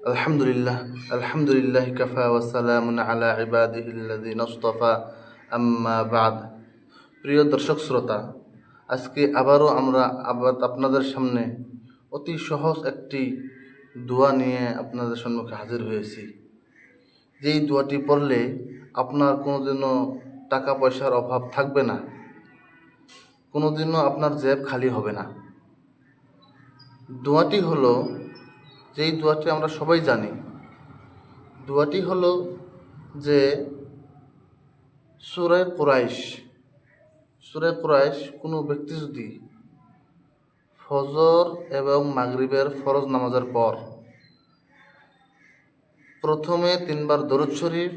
الحمد لله الحمد لله كفى وسلام على عباده الذين اصطفى أما بعد প্রিয় দর্শক শ্রোতা আজকে আবারও আমরা আবার আপনাদের সামনে অতি সহজ একটি দোয়া নিয়ে আপনাদের সম্মুখে হাজির হয়েছি যেই দোয়াটি পড়লে আপনার কোনোদিনও টাকা পয়সার অভাব থাকবে না কোনোদিনও আপনার জেব খালি হবে না দোয়াটি হলো যেই দোয়াটি আমরা সবাই জানি, দোয়াটি হলো যে সুরায় কুরাইশ সুরায় কুরাইশ কোনো ব্যক্তি যদি ফজর এবং মাগরিবের ফরজ নামাজের পর প্রথমে তিনবার দরুদ শরীফ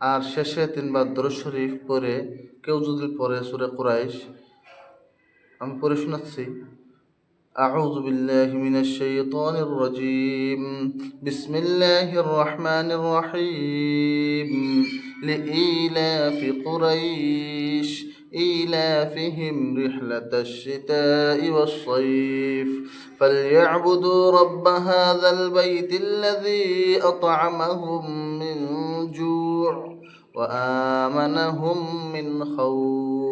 আর শেষে তিনবার দরুদ শরীফ পরে কেউ যদি পরে সুরে কুরাইশ, আমি পড়ে শোনাচ্ছি। أعوذ بالله من الشيطان الرجيم. بسم الله الرحمن الرحيم. لإيلاف قريش إيلافهم رحلة الشتاء والصيف. فليعبدوا رب هذا البيت الذي أطعمهم من جوع وآمنهم من خوف.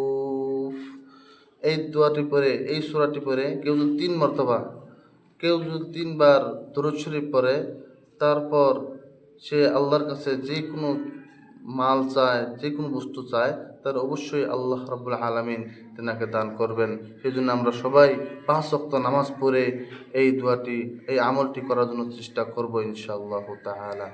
এই দোয়াটি পরে এই সূরাটি পরে কেউ যদি তিন মর্তবা, কেউ যদি তিনবার দরুদ শরীফ পড়ে, তারপর সে আল্লাহর কাছে যে কোনো মাল চায়, যে কোনো বস্তু চায়, তার অবশ্যই আল্লাহ রাবুল আলমিন তেনাকে দান করবেন। সেই জন্য আমরা সবাই পাঁচ অক্ত নামাজ পড়ে এই দোয়াটি, এই আমলটি করার জন্য চেষ্টা করব ইনশাআল্লাহ তাআলা।